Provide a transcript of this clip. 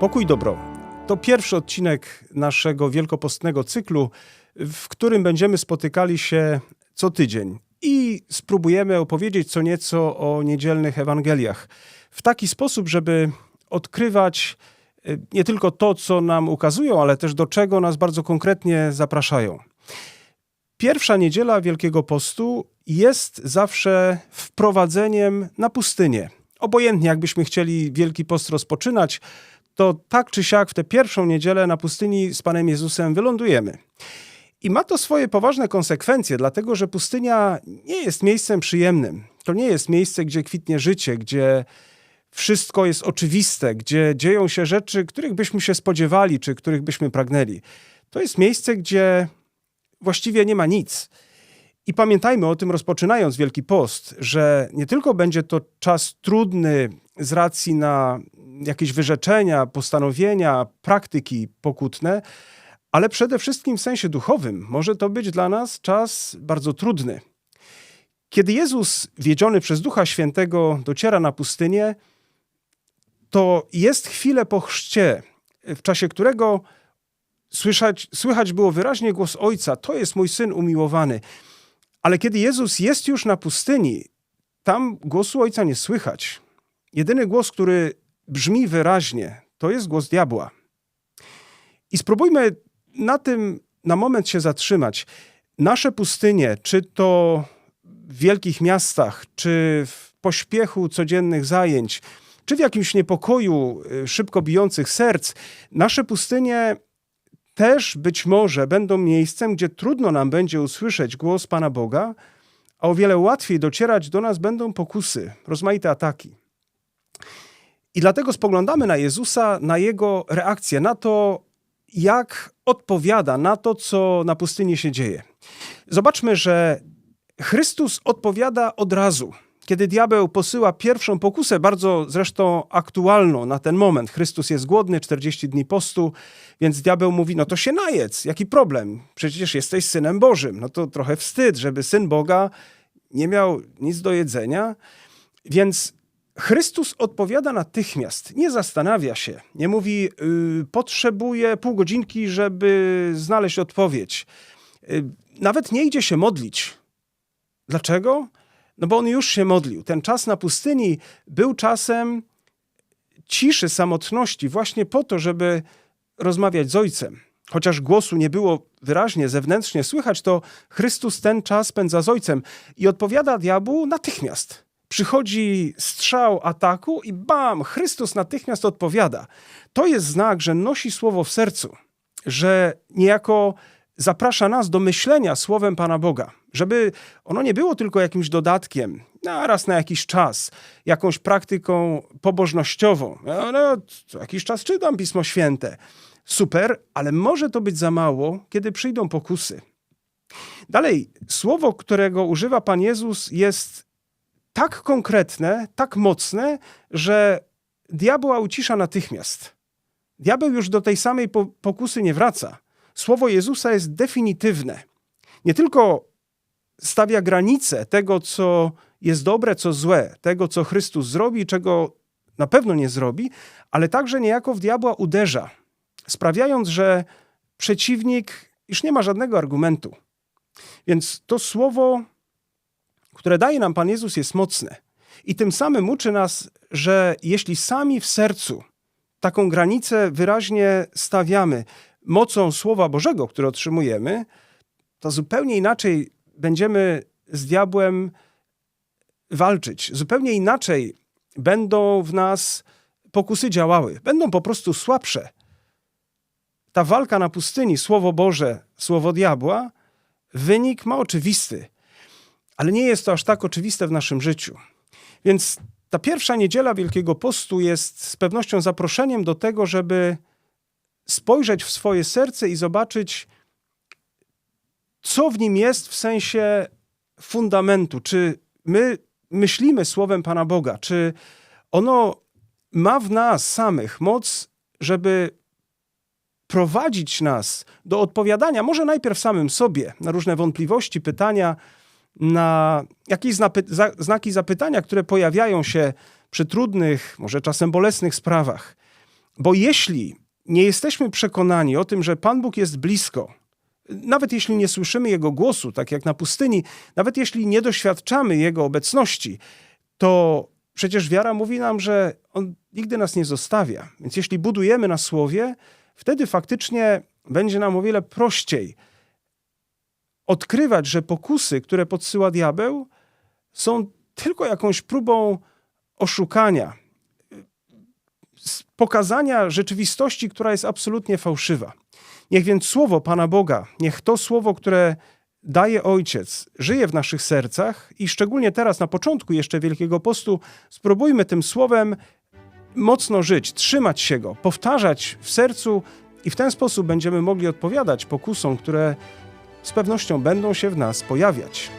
Pokój dobro. To pierwszy odcinek naszego wielkopostnego cyklu, w którym będziemy spotykali się co tydzień i spróbujemy opowiedzieć co nieco o niedzielnych Ewangeliach. W taki sposób, żeby odkrywać e, nie tylko to, co nam ukazują, ale też do czego nas bardzo konkretnie zapraszają. Pierwsza niedziela Wielkiego Postu jest zawsze wprowadzeniem na pustynię. Obojętnie, jakbyśmy chcieli Wielki Post rozpoczynać, to tak czy siak w tę pierwszą niedzielę na pustyni z Panem Jezusem wylądujemy. I ma to swoje poważne konsekwencje, dlatego że pustynia nie jest miejscem przyjemnym. To nie jest miejsce, gdzie kwitnie życie, gdzie wszystko jest oczywiste, gdzie dzieją się rzeczy, których byśmy się spodziewali, czy których byśmy pragnęli. To jest miejsce, gdzie właściwie nie ma nic. I pamiętajmy o tym, rozpoczynając Wielki Post, że nie tylko będzie to czas trudny z racji na jakieś wyrzeczenia, postanowienia, praktyki pokutne, ale przede wszystkim w sensie duchowym może to być dla nas czas bardzo trudny. Kiedy Jezus, wiedziony przez Ducha Świętego, dociera na pustynię, to jest chwilę po chrzcie, w czasie którego słyszać, słychać było wyraźnie głos Ojca: To jest mój syn umiłowany. Ale kiedy Jezus jest już na pustyni, tam głosu Ojca nie słychać. Jedyny głos, który brzmi wyraźnie, to jest głos diabła. I spróbujmy na tym na moment się zatrzymać. Nasze pustynie, czy to w wielkich miastach, czy w pośpiechu codziennych zajęć, czy w jakimś niepokoju y, szybko bijących serc, nasze pustynie też być może będą miejscem, gdzie trudno nam będzie usłyszeć głos Pana Boga, a o wiele łatwiej docierać do nas będą pokusy, rozmaite ataki. I dlatego spoglądamy na Jezusa, na jego reakcję, na to, jak odpowiada na to, co na pustyni się dzieje. Zobaczmy, że Chrystus odpowiada od razu. Kiedy diabeł posyła pierwszą pokusę, bardzo zresztą aktualną na ten moment, Chrystus jest głodny, 40 dni postu, więc diabeł mówi: No to się najedz, jaki problem? Przecież jesteś synem Bożym. No to trochę wstyd, żeby syn Boga nie miał nic do jedzenia. Więc Chrystus odpowiada natychmiast, nie zastanawia się, nie mówi, yy, potrzebuję pół godzinki, żeby znaleźć odpowiedź. Yy, nawet nie idzie się modlić. Dlaczego? No bo on już się modlił. Ten czas na pustyni był czasem ciszy, samotności, właśnie po to, żeby rozmawiać z Ojcem. Chociaż głosu nie było wyraźnie, zewnętrznie słychać, to Chrystus ten czas spędza z Ojcem i odpowiada diabłu natychmiast. Przychodzi strzał ataku i bam, Chrystus natychmiast odpowiada. To jest znak, że nosi słowo w sercu, że niejako zaprasza nas do myślenia słowem Pana Boga, żeby ono nie było tylko jakimś dodatkiem, naraz na jakiś czas, jakąś praktyką pobożnościową. No, no, co jakiś czas czytam Pismo Święte. Super, ale może to być za mało, kiedy przyjdą pokusy. Dalej, słowo, którego używa Pan Jezus, jest tak konkretne, tak mocne, że diabła ucisza natychmiast. Diabeł już do tej samej pokusy nie wraca. Słowo Jezusa jest definitywne. Nie tylko stawia granice tego, co jest dobre, co złe, tego, co Chrystus zrobi, czego na pewno nie zrobi, ale także niejako w diabła uderza, sprawiając, że przeciwnik już nie ma żadnego argumentu. Więc to słowo, które daje nam Pan Jezus, jest mocne. I tym samym uczy nas, że jeśli sami w sercu taką granicę wyraźnie stawiamy, mocą Słowa Bożego, które otrzymujemy, to zupełnie inaczej będziemy z diabłem walczyć. Zupełnie inaczej będą w nas pokusy działały. Będą po prostu słabsze. Ta walka na pustyni, Słowo Boże, Słowo diabła, wynik ma oczywisty. Ale nie jest to aż tak oczywiste w naszym życiu. Więc ta pierwsza niedziela Wielkiego Postu jest z pewnością zaproszeniem do tego, żeby spojrzeć w swoje serce i zobaczyć, co w nim jest w sensie fundamentu. Czy my myślimy słowem Pana Boga? Czy ono ma w nas samych moc, żeby prowadzić nas do odpowiadania, może najpierw samym sobie na różne wątpliwości, pytania, na jakieś znaki zapytania, które pojawiają się przy trudnych, może czasem bolesnych sprawach. Bo jeśli nie jesteśmy przekonani o tym, że Pan Bóg jest blisko, nawet jeśli nie słyszymy Jego głosu, tak jak na pustyni, nawet jeśli nie doświadczamy Jego obecności, to przecież wiara mówi nam, że On nigdy nas nie zostawia. Więc jeśli budujemy na słowie, wtedy faktycznie będzie nam o wiele prościej odkrywać, że pokusy, które podsyła diabeł, są tylko jakąś próbą oszukania, pokazania rzeczywistości, która jest absolutnie fałszywa. Niech więc słowo Pana Boga, niech to słowo, które daje Ojciec, żyje w naszych sercach i szczególnie teraz, na początku jeszcze Wielkiego Postu, spróbujmy tym słowem mocno żyć, trzymać się go, powtarzać w sercu i w ten sposób będziemy mogli odpowiadać pokusom, które z pewnością będą się w nas pojawiać.